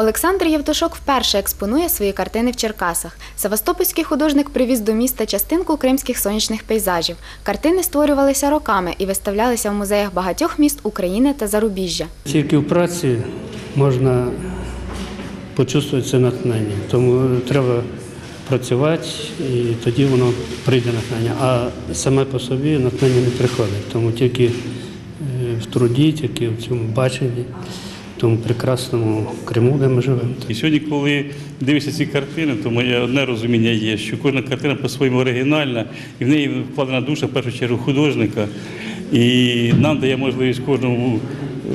Олександр Євтушок вперше експонує свої картини в Черкасах. Севастопольський художник привіз до міста частинку кримських сонячних пейзажів. Картини створювалися роками і виставлялися в музеях багатьох міст України та зарубіжжя. Тільки в праці можна почувствувати це натхнення. Тому треба працювати і тоді воно прийде натхнення. А саме по собі натхнення не приходить. Тому тільки е, в труді, тільки в цьому баченні, тому прекрасному Криму, де ми живемо. І сьогодні, коли дивишся ці картини, то моє одне розуміння є, що кожна картина по-своєму оригінальна, і в неї вкладена душа в першу чергу художника. І нам дає можливість кожному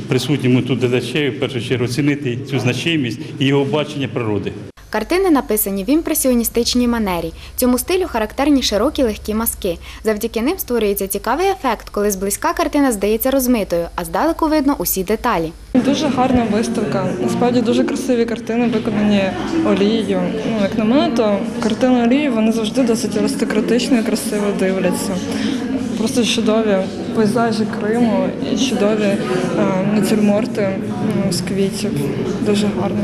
присутньому тут глядачеві в першу чергу оцінити цю значимість і його бачення природи. Картини написані в імпресіоністичній манері. Цьому стилю характерні широкі легкі маски. Завдяки ним створюється цікавий ефект, коли зблизька картина здається розмитою, а здалеку видно усі деталі. Дуже гарна виставка. Насправді дуже красиві картини, виконані олією. Ну, як на мене, то картини олією вони завжди досить аристократично і красиво дивляться. Просто чудові пейзажі Криму і чудові е, натюрморти з квітів. Дуже гарно.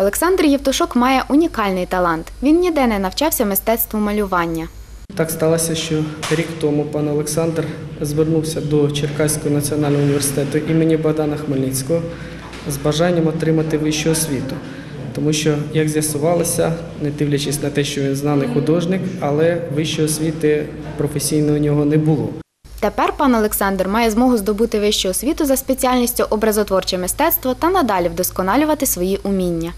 Олександр Євтушок має унікальний талант. Він ніде не навчався мистецтву малювання. Так сталося, що рік тому пан Олександр звернувся до Черкаського національного університету імені Богдана Хмельницького з бажанням отримати вищу освіту. Тому що, як з'ясувалося, не дивлячись на те, що він знаний художник, але вищої освіти професійної у нього не було. Тепер пан Олександр має змогу здобути вищу освіту за спеціальністю образотворче мистецтво та надалі вдосконалювати свої уміння.